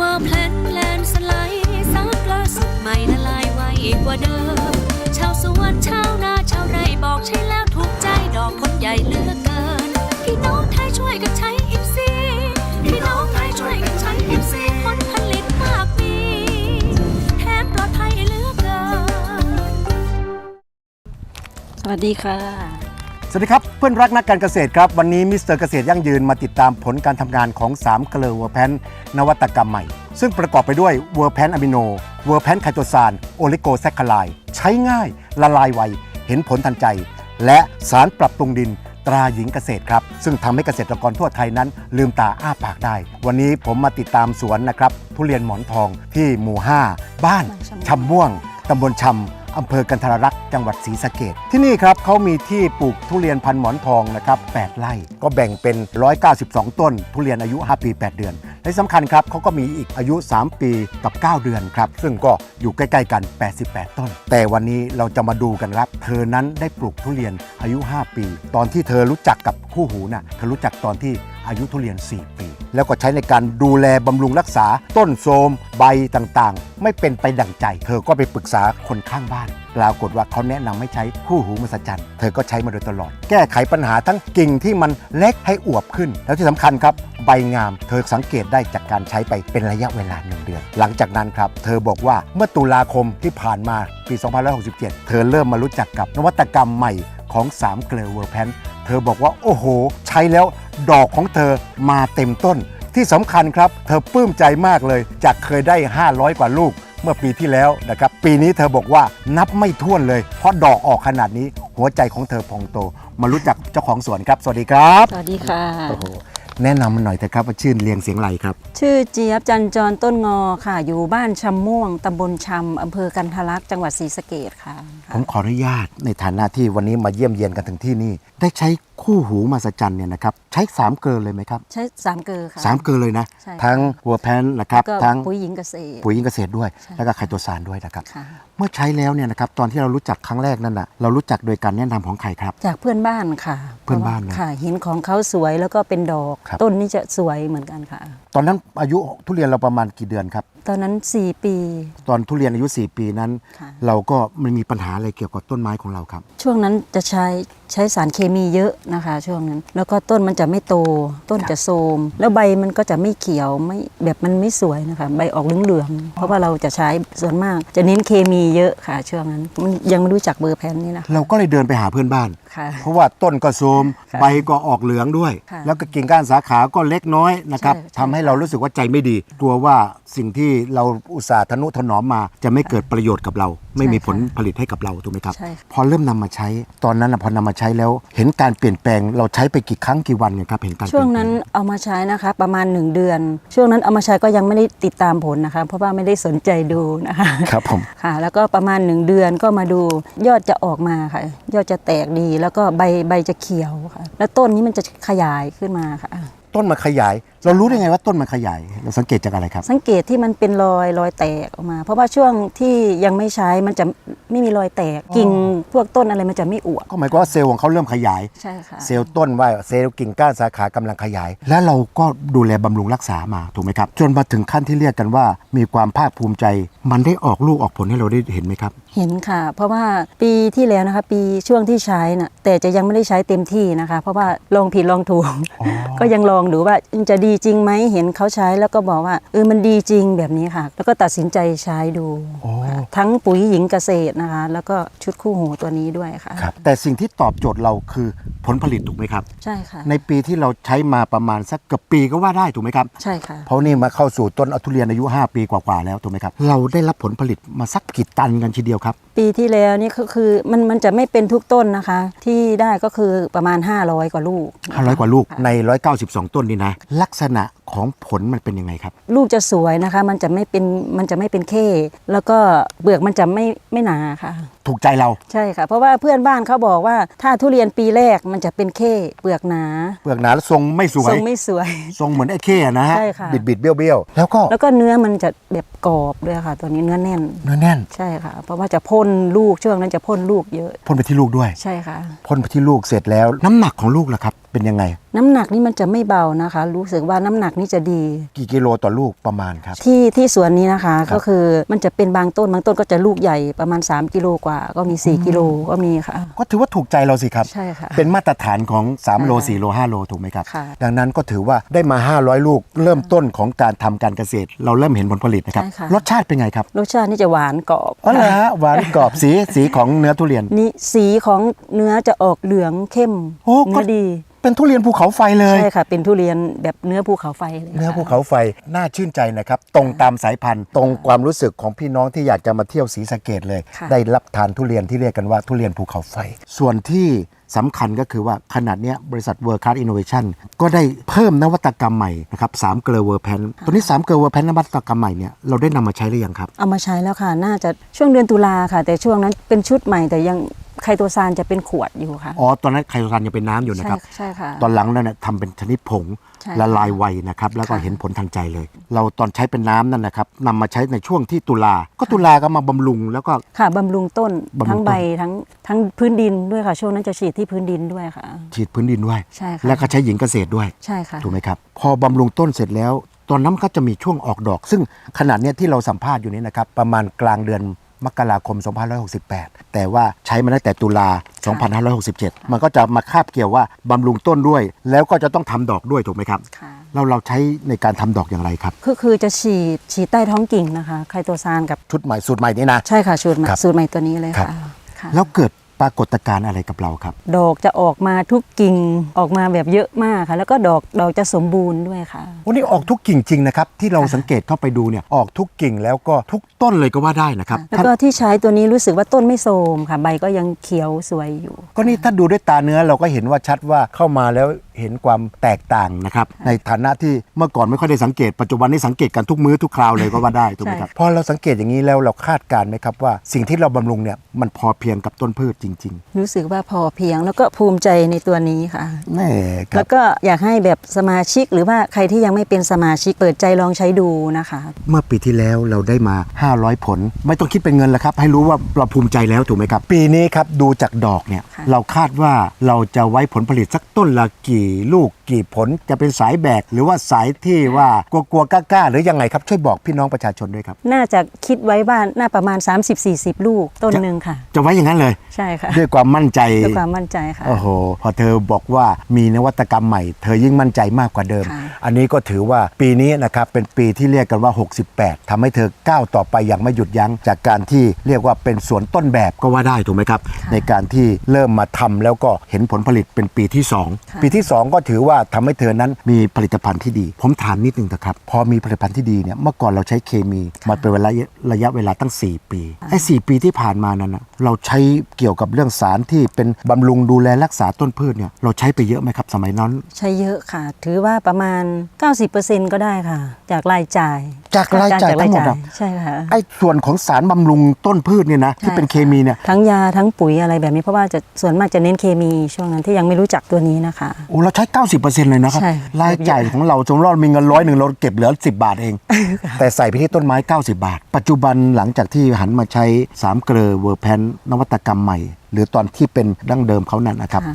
ว่าแพลนแพลนสไลด์ซักล่าสุดใหม่ละลายไวกว่าเดิม ชาวสวนชาวนาชาวไร่บอกใช่แล้วถูกใจดอกคนใหญ่เหลือกเกิน พี่น้องไทยช่วยกันใช้อิฟซีพี่น้องไทยช่วยกันใช้อิฟซีผลผลิตมากมีแถมปลอดภัยเหลือกเกิน สวัสดีค่ะ สวัสดีครับเพื่อนรักนักการเกษตรครับ วันนี้มิสเตอร์เกษตรยั่งยืนมาติดตามผลการทำงานของ3เกลือเวอร์แพนนวัตกรรมใหม่ ซึ่งประกอบไปด้วยเวอร์แพนอะมิโนเวอร์แพนไคโตซานโอลิโกแซคคาไลใช้ง่าย ละลายไว เห็นผลทันใจ และสารปรับปรุงดินตราหญิงเกษตรครับ ซึ่งทำให้เกษตรกรทั่วไทยนั้น ลืมตาอ้าปากได้ วันนี้ผมมาติดตามสวนนะครับทุเรียนหมอนทองที่หมู่ 5 บ้านชำม่วงตำบลชำ อำเภอกันทรรักษ์จังหวัดศรีสะเกดที่นี่ครับเขามีที่ปลูกทุเรียนพันหมอนทองนะครับ8ไร่ ก็แบ่งเป็น 192 ต้น ทุเรียนอายุ 5 ปี 8 เดือน และสำคัญครับเขาก็มีอีกอายุ 3 ปีกับ 9 เดือนครับ ซึ่งก็อยู่ใกล้ๆกัน 88 ต้น แต่วันนี้เราจะมาดูกันครับ เธอนั้นได้ปลูกทุเรียนอายุ 5 ปี ตอนที่เธอรู้จักกับคู่หูน่ะเธอรู้จักตอนที่อายุทุเรียน 4 ปี แล้วก็ใช้ในการดูแลบำรุงรักษา ต้นโทรมใบต่างๆ ไม่เป็นไปดั่งใจ เธอก็ไปปรึกษาคนข้างบ้านปรากฏว่าเขาแนะนำให้ใช้คู่หูมหัศจรรย์เธอก็ใช้มาโดยตลอด แก้ไขปัญหาทั้งกิ่งที่มันเล็กให้อวบขึ้น แล้วที่สำคัญครับ ใบงาม เธอสังเกตได้จากการใช้ไปเป็นระยะเวลาหนึ่งเดือน หลังจากนั้นครับ เธอบอกว่าเมื่อตุลาคมที่ผ่านมาปี 2567 เธอเริ่มมารู้จักกับนวัตกรรมใหม่ของ3เกลือเวอร์แพนเธอบอกว่าโอ้โห ใช้แล้ว ดอกของเธอมาเต็มต้น ที่สำคัญครับ เธอปลื้มใจมากเลย จากเคยได้ 500 กว่าลูกเมื่อปีที่แล้วนะครับ ปีนี้เธอบอกว่านับไม่ถ้วนเลย เพราะดอกออกขนาดนี้หัวใจของเธอพองโต มารู้จักเจ้าของสวนครับ สวัสดีครับสวัสดีค่ะ โอ้โหแนะนำมันหน่อยเถอะครับว่าชื่อเรียงเสียงไรครับ ชื่อเจี๊ยบจันจรต้นงอค่ะ อยู่บ้านชำม่วงตำบลชำอำเภอกันทะลักจังหวัดศรีสะเกดค่ะ ผมขออนุญาตในฐานะที่วันนี้มาเยี่ยมเยียนกันถึงที่นี่ ได้ใช้คู่หูมาสจันเนี่ยนะครับใช้สามเกลือเลยไหมครับใช้สามเกลือค่ะสามเกลือเลยนะ ใช่ค่ะทั้งวัวแพนนะครับแล้วก็ทั้งปุ๋ยหญิงเกษตร ปุ๋ยยิงเกษตรด้วย ใช่ แล้วก็ไคโตซานด้วยนะครับ ค่ะ เมื่อใช้แล้วเนี่ยนะครับตอนที่เรารู้จักครั้งแรกนั่นน่ะเรารู้จักโดยการแนะนำของใครครับ จากเพื่อนบ้านค่ะเพื่อนบ้านนะค่ะเห็นของเขาสวยแล้วก็เป็นดอก ครับ ต้นนี้จะสวยเหมือนกันค่ะ ตอนนั้นอายุทุเรียนเราประมาณกี่เดือนครับ ตอนนั้น 4 ปี ตอนทุเรียนอายุ 4 ปีนั้น ค่ะ เราก็มันมีปัญหาอะไรเกี่ยวกับต้นไม้ของเราครับ ช่วงนั้นจะใช้ ใช้สารเคมีเยอะนะคะ ช่วงนั้น แล้วก็ต้นมันจะไม่โต ต้นจะโทรมแล้วใบมันก็จะไม่เขียวไม่แบบมันไม่สวยนะคะใบออกเหลืองๆเพราะว่าเราจะใช้ส่วนมาก จะเน้นเคมีเยอะค่ะ ช่วงนั้นมันยังไม่รู้จักเบอร์แพนนี่นะคะเราก็เลยเดินไปหาเพื่อนบ้าน ค่ะ เพราะว่าต้นก็โทรมค่ะใบก็ออกเหลืองด้วย ค่ะแล้วก็กิ่งก้านสาขาก็เล็กน้อยนะครับใช่ใช่ทำให้เรารู้สึกว่าใจไม่ดี กลัวว่าสิ่งที่เราอุตส่าห์ทนุถนอมมา จะไม่เกิดประโยชน์กับเรา ไม่มีผลผลิตให้กับเราถูกไหมครับ ใช่ค่ะ พอเริ่มนำมาใช้ตอนนั้นนะพอนำมาใช้แล้ว เห็นการเปลี่ยนแปลงเราใช้ไปกี่ครั้งกี่วันเนี่ยครับเห็นการเปช่วลี่งยนแปลนั้นเอามาใช้นะคะ ประมาณ 1 เดือน ช่วงนั้นเอามาใช้ก็ยังไม่ได้ติดตามผลนะคะ เพราะว่าไม่ได้สนใจดูนะคะครับผมค่ะ แล้วก็ประมาณ 1 เดือนก็มาดูยอดจะออกมาค่ะ ยอดจะแตกดีแล้วก็ใบใบจะเขียวค่ะ แล้วต้นนี้มันจะขยายขึ้นมาค่ะ ต้นมันขยาย เรารู้ได้ไงว่าต้นมันขยาย เราสังเกตจากอะไรครับ สังเกตที่มันเป็นรอยรอยแตกออกมา เพราะว่าช่วงที่ยังไม่ใช้มันจะไม่มีรอยแตกกิ่งพวกต้นอะไรมันจะไม่อวบก็หมายความว่าเซลล์ของเขาเริ่มขยาย ใช่ค่ะเซลล์ต้นว่าเซลล์กิ่งก้านสาขากำลังขยาย และเราก็ดูแลบำรุงรักษามาถูกไหมครับ จนมาถึงขั้นที่เรียกกันว่า มีความภาคภูมิใจ มันได้ออกลูกออกผลให้เราได้เห็นไหมครับ เห็นค่ะ เพราะว่าปีที่แล้วนะคะ ปีช่วงที่ใช้น่ะแต่จะยังไม่ได้ใช้เต็มที่นะคะ เพราะว่าลองผิดลองถูกก็ยังลองดูว่าจะดีจริงไหมเห็นเขาใช้แล้วก็บอกว่าเออมันดีจริงแบบนี้ค่ะ แล้วก็ตัดสินใจใช้ดูอ๋อค่ะทั้งปุ๋ยหญิงเกษตรนะคะ แล้วก็ชุดคู่หูตัวนี้ด้วยค่ะครับแต่สิ่งที่ตอบโจทย์เราคือผลผลิตถูกไหมครับ ใช่ค่ะ ในปีที่เราใช้มาประมาณสักเกือบปีก็ว่าได้ถูกไหมครับ ใช่ค่ะ เพราะนี่มาเข้าสู่ต้นทุเรียนอายุ 5 ปีกว่าๆแล้วถูกไหมครับ เราได้รับผลผลิตมาสักกี่ตันกันทีเดียวครับ ปีที่แล้วนี่ก็คือมันมันจะไม่เป็นทุกต้นนะคะ ที่ได้ก็คือประมาณ 500 กว่าลูกนะคะ500 กว่าลูกค่ะใน 192 ต้นนี่นะลักษณะของผลมันเป็นยังไงครับ ลูกจะสวยนะคะ มันจะไม่เป็นมันจะไม่เป็นเข้แล้วก็เปลือกมันจะไม่ไม่หนาค่ะถูกใจเรา ใช่ค่ะ เพราะว่าเพื่อนบ้านเขาบอกว่าถ้าทุเรียนปีแรกมันจะเป็นเข้เปลือกหนา เปลือกหนาแล้วทรงไม่สวทรยงไม่สวย ทรงเหมือนไอ้เข้นะฮะ ใช่ค่ะ บิดบิดๆเบี้ยวเบี้ยวๆแล้วก็ แล้วก็เนื้อมันจะแบบกรอบด้วยค่ะ ตัวนี้เนื้อแน่น เนื้อแน่น ใช่ค่ะ เพราะว่าจะพ่นลูกช่วงนั้นจะพ่นลูกเยอะ พ่นไปที่ลูกด้วย ใช่ค่ะ พ่นไปที่ลูกเสร็จแล้ว น้ำหนักของลูกล่ะครับ เป็นยังไง น้ำหนักนี่มันจะไม่เบานะคะ รู้สึกว่าน้ำหนักนี่จะดี กี่กิโลต่อลูกประมาณครับ ที่ที่สวนนี้นะคะครับก็คือมันจะเป็นบางต้นบางต้นก็จะลูกใหญ่ประมาณ 3 กิโลกว่าก็มี 4 กิโลก็มีค่ะ ก็ถือว่าถูกใจเราสิครับ ใช่ค่ะ เป็นมาตรฐานของ 3 โลใช่ค่ะ4โล 5 โลถูกไหมครับ ค่ะดังนั้นก็ถือว่าได้มา 500 ลูกเริ่มต้นของการทำการเกษตร เราเริ่มเห็นผลผลิตนะครับ ใช่ค่ะ รสชาติเป็นไงครับรสชาตินี่จะหวานกรอบอ๋อเหรอฮะหวานกรอบสีสีของเนื้อทุเรียน นี่สีของเนื้อจะออกเหลืองเข้มโอ้ก็ เนื้อดี เป็นทุเรียนภูเขาไฟเลย ใช่ค่ะ เป็นทุเรียนแบบเนื้อภูเขาไฟเลยเนื้อค่ะภูเขาไฟน่าชื่นใจนะครับ ตรงตามสายพันธุ์ตรงความรู้สึกของพี่น้องที่อยากจะมาเที่ยวศรีสะเกดเลย ค่ะ ได้รับทานทุเรียนที่เรียกกันว่าทุเรียนภูเขาไฟ ส่วนที่สำคัญก็คือว่าขนาดเนี้ยบริษัท World Class Innovation ก็ได้เพิ่มนวัตกรรมใหม่นะครับสามเกลอเวอร์แพนตัวนี้3เกลอเวอร์แพนนวัตกรรมใหม่เนี่ยเราได้นำมาใช้หรือยังครับ เอามาใช้แล้วค่ะ น่าจะช่วงเดือนตุลาค่ะ แต่ช่วงนั้นเป็นชุดใหม่แต่ยัง ไคโตซานจะเป็นขวดอยู่ค่ะ อ๋อ ตอนนั้นไคโตซานยังเป็นน้ำอยู่นะใช่ครับใช่ค่ะ ตอนหลังนั่นนะทำเป็นชนิดผงใช่ละลายไวนะครับ แล้วก็ค่ะ เห็นผลทางใจเลย เราตอนใช้เป็นน้ำนั่นนะครับนำมาใช้ในช่วงที่ตุลา ก็ตุลาก็มาบำรุงแล้วก็ ค่ะบำรุงต้นบำรุงทั้งต้นใบทั้งทั้งพื้นดินด้วยค่ะช่วงนั้นจะฉีดที่พื้นดินด้วยค่ะ ฉีดพื้นดินด้วย ใช่ค่ะแล้วก็ใช้หญิงเกษตรด้วย ใช่ค่ะ ถูกไหมครับ พอบำรุงต้นเสร็จแล้ว ตอนนั้นก็จะมีช่วงออกดอก ซึ่งขนาดเนี้ยที่เราสัมภาษณ์อยู่นี้นะครับ ประมาณกลางเดือน มกราคม 2568 แต่ว่าใช้มาตั้งแต่ตุลา 2567 มันก็จะมาคาบเกี่ยวว่าบำรุงต้นด้วย แล้วก็จะต้องทำดอกด้วยถูกไหมครับ ค่ะเราเราใช้ในการทำดอกอย่างไรครับก็คือจะฉีดฉีดใต้ท้องกิ่งนะคะ ไคโตซานกับชุดใหม่สูตรใหม่นี้นะ ใช่ค่ะสูตรใหม่ครับสูตรใหม่ตัวนี้เลยครับ ค่ะค่ะ แล้วเกิด ปรากฏการณ์อะไรกับเราครับ ดอกจะออกมาทุกกิ่งออกมาแบบเยอะมากค่ะ แล้วก็ดอกดอกจะสมบูรณ์ด้วยค่ะวันนี้ออกทุกกิ่งจริงนะครับ ที่เราค่ะสังเกตเข้าไปดูเนี่ยออกทุกกิ่งแล้วก็ทุกต้นเลยก็ว่าได้นะครับแล้วก็ที่ใช้ตัวนี้รู้สึกว่าต้นไม่โทรมค่ะ ใบก็ยังเขียวสวยอยู่ ก็นี่ถ้าดูด้วยตาเนื้อเราก็เห็นว่าชัดว่าเข้ามาแล้วเห็นความแตกต่างนะครับ ในฐานะที่เมื่อก่อนไม่ค่อยได้สังเกตปัจจุบันนี้สังเกตกันทุกมื้อทุกคราวเลยก็ว่าได้ถูกไหมครับใช่พอเราสังเกตอย่างนี้แล้วเราคาดการณ์ไหมครับว่าสิ่งที่เราบำรุงเนี่ยมันพอเพียงกับต้นพืชจริง รู้สึกว่าพอเพียงแล้วก็ภูมิใจในตัวนี้ค่ะ ๆแน่ครัแล้บวก็อยากให้แบบสมาชิกหรือว่าใครที่ยังไม่เป็นสมาชิกเปิดใจลองใช้ดูนะคะ เมื่อปีที่แล้วเราได้มา 500 ผล ไม่ต้องคิดเป็นเงินแล้วครับ ให้รู้ว่าเราภูมิใจแล้วถูกไหมครับ ปีนี้ครับดูจากดอกเนี่ยค่ะ เราคาดว่าเราจะไว้ผลผลิตสักต้นละกี่ลูก กี่ผลจะเป็นสายแบก หรือว่าสายที่ว่ากลัวๆกล้าๆหรือยังไงครับช่วยบอกพี่น้องประชาชนด้วยครับ น่าจะคิดไว้ว่าน่าประมาณ 30-40 ลูกต้นหนึ่งค่ะ จะไว้อย่างนั้นเลย ใช่ค่ะด้วยความมั่นใจด้วยความมั่นใจค่ะ โอ้โหพอเธอบอกว่ามีนวัตกรรมใหม่ เธอยิ่งมั่นใจมากกว่าเดิม ค่ะ อันนี้ก็ถือว่าปีนี้นะครับเป็นปีที่เรียกกันว่า 68ทำให้เธอก้าวต่อไปอย่างไม่หยุดยั้งจากการที่เรียกว่าเป็นสวนต้นแบบก็ว่าได้ถูกไหมครับ ในการที่เริ่มมาทำแล้วก็เห็นผลผลิตเป็นปีที่2ปีที่ 2 ก็ถือว่าทำให้เธอนั้นมีผลิตภัณฑ์ที่ดี ผมถามนิดนึงนะครับ พอมีผลิตภัณฑ์ที่ดีเนี่ยเมื่อก่อนเราใช้เคมีมาเป็นเวลาระยะเวลาตั้ง 4 ปีไอ้สปีที่ผ่านมานั้นนะเราใช้เกี่ยวกับเรื่องสารที่เป็นบำรุงดูแลรักษาต้นพืชเนี่ยเราใช้ไปเยอะไหมครับสมัยนั้น ใช้เยอะค่ะ ถือว่าประมาณ 90%ก็ได้ค่ะ จากรายจ่าย จากรายจ่ายกทั้งหมดอะใช่ค่ะไอ้ส่วนของสารบำรุงต้นพืชเนี่ยนะที่เป็นเคมีเนี่ยทั้งยาทั้งปุ๋ยอะไรแบบนี้เพราะว่าจะส่วนมากจะเน้นเคมีช่วงนั้นที่ยังไม่รู้จักตัวนี้นะคะโอ้เราใช้ 90%เลยนะครับ ใช่ รายจ่ายของเราสมมติเรามีเงินร้อยหนึ่งเราเก็บเหลือ 10 บาทเอง แต่ใส่ไปที่ต้นไม้ 90 บาท ปัจจุบันหลังจากที่หันมาใช้3เกลอเวอร์แพนนวัตกรรมใหม่ หรือตอนที่เป็นดั้งเดิมเขานั่นนะครับค่ะ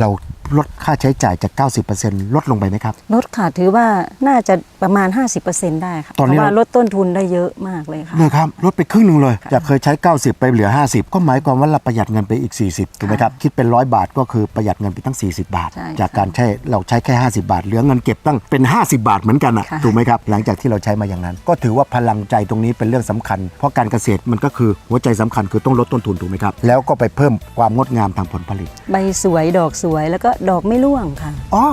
เราลดค่าใช้จ่ายจาก 90%ลดลงไปไหมครับ ลดค่ะถือว่าน่าจะประมาณ 50%ได้ค่ะตอนนี้ เพราะว่าเราลดต้นทุนได้เยอะมากเลยค่ะ เลยครับลดไปครึ่งหนึ่งเลยจากเคยใช้ 90 ไปเหลือ 50 ก็หมายความว่าเราประหยัดเงินไปอีก 40ถูกไหมครับ คิดเป็นร้อยบาทก็คือประหยัดเงินไปตั้ง 40 บาท ใช่จากการใช้เราใช้แค่ 50 บาท เหลือเงินเก็บตั้งเป็น 50 บาทเหมือนกันอะค่ะ ถูกไหมครับ หลังจากที่เราใช้มาอย่างนั้น ก็ถือว่าพลังใจตรงนี้เป็นเรื่องสำคัญ เพราะการเกษตรมันก็คือหัวใจสำคัญคือต้องลดต้นทุนถูกไหมครับ แล้วก็ไปเพิ่มความงดงามทางผลผลิต ใบสวยดอกสวยแล้วก็ดอกไม่ร่วงค่ะ อ๋อ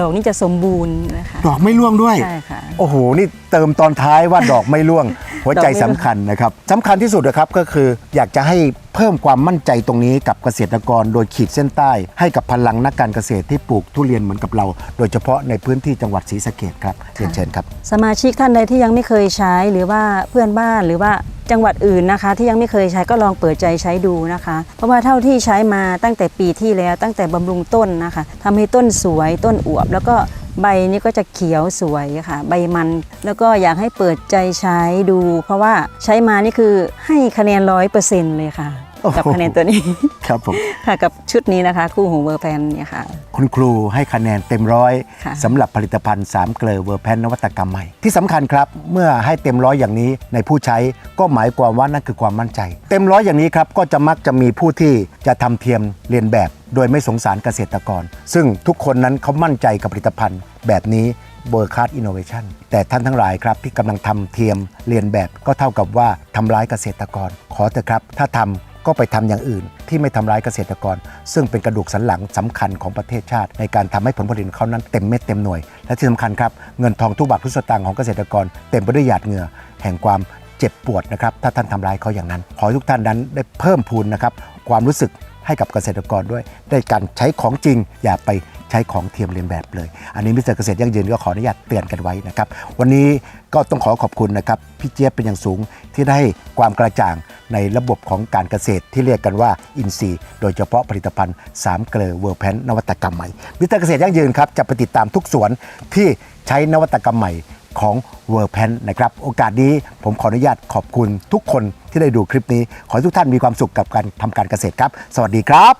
ดอกนี่จะสมบูรณ์นะคะดอกไม่ร่วงด้วย ใช่ค่ะ โอ้โห นี่เติมตอนท้ายว่าดอกไม่ร่วง หัวใจสำคัญนะครับสำคัญที่สุดนะครับก็คืออยากจะให้เพิ่มความมั่นใจตรงนี้กับเกษตรกรโดยขีดเส้นใต้ ให้กับพลังนักการเกษตรที่ปลูกทุเรียนเหมือนกับเรา โดยเฉพาะในพื้นที่จังหวัดศรีสะเกดครับเรียนเชิญครับ สมาชิกท่านใดที่ยังไม่เคยใช้หรือว่าเพื่อนบ้านหรือว่าจังหวัดอื่นนะคะ ที่ยังไม่เคยใช้ก็ลองเปิดใจใช้ดูนะคะ เพราะว่าเท่าที่ใช้มาตั้งแต่ปีที่แล้วตั้งแต่บำรุงต้นนะคะทำให้ต้นสวยต้นอวบ แล้วก็ใบนี้ก็จะเขียวสวยค่ะ ใบมัน แล้วก็อยากให้เปิดใจใช้ดู เพราะว่าใช้มานี่คือให้คะแนนร้อยเปอร์เซ็นต์เลยค่ะ กับคะแนนตัวนี้ครับผมค่ะกับชุดนี้นะคะคู่หูเวอร์แพนเนี่ยค่ะ คุณครูให้คะแนนเต็มร้อยค่ะสำหรับผลิตภัณฑ์3เกลอเวอร์แพนนวัตกรรมใหม่ ที่สำคัญครับเมื่อให้เต็มร้อยอย่างนี้ในผู้ใช้ก็หมายความว่านั่นคือความมั่นใจ เต็มร้อยอย่างนี้ครับก็จะมักจะมีผู้ที่จะทำเทียมเรียนแบบ โดยไม่สงสารเกษตรกร ซึ่งทุกคนนั้นเขามั่นใจกับผลิตภัณฑ์แบบนี้เบอร์คาร์ดอินโนเวชันแต่ท่านทั้งหลายครับที่กำลังทำเทียมเรียนแบบก็เท่ากับว่าทำร้ายเกษตรกร ขอเถอะครับ ถ้าทำ ก็ไปทำอย่างอื่น ที่ไม่ทำร้ายเกษตรกร ซึ่งเป็นกระดูกสันหลังสำคัญของประเทศชาติ ในการทำให้ผลผลิตเขานั้นเต็มเม็ดเต็มหน่วย และที่สำคัญครับเงินทองทุกบาททุกสตางค์ของเกษตรกร เต็มไปด้วยหยาดเหงื่อแห่งความเจ็บปวดนะครับถ้าท่านทำร้ายเขาอย่างนั้น ขอให้ทุกท่านนั้นได้เพิ่มพูนนะครับความรู้สึก ให้กับเกษตรกรด้วยได้การใช้ของจริง อย่าไปใช้ของเทียมเลียนแบบเลย อันนี้มิสเตอร์เกษตรยั่งยืนก็ขออนุญาตเตือนกันไว้นะครับ วันนี้ก็ต้องขอขอบคุณนะครับพี่เจี๊ยบเป็นอย่างสูงที่ได้ความกระจ่างในระบบของการเกษตรที่เรียกกันว่าอินซีย์ โดยเฉพาะผลิตภัณฑ์3เกลือเวอร์แพนนวัตกรรมใหม่มิสเตอร์เกษตรยั่งยืนครับจะไปติดตามทุกสวนที่ใช้นวัตกรรมใหม่ของเวอร์แพนนะครับโอกาสนี้ผมขออนุญาตขอบคุณทุกคน ที่ได้ดูคลิปนี้ ขอให้ทุกท่านมีความสุขกับการทำการเกษตรครับ สวัสดีครับ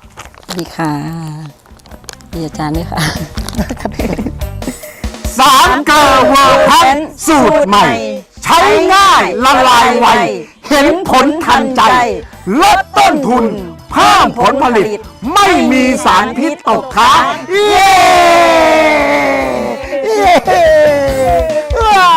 สวัสดีค่ะดีอาจารย์ด้วยค่ะ สามเกลอเวอร์พันสูตรใหม่ ใช้ง่ายละลายไว เห็นผลทันใจ ลดต้นทุน เพิ่มผลผลิต ไม่มีสารพิษตกค้างเย้ เย้ว้า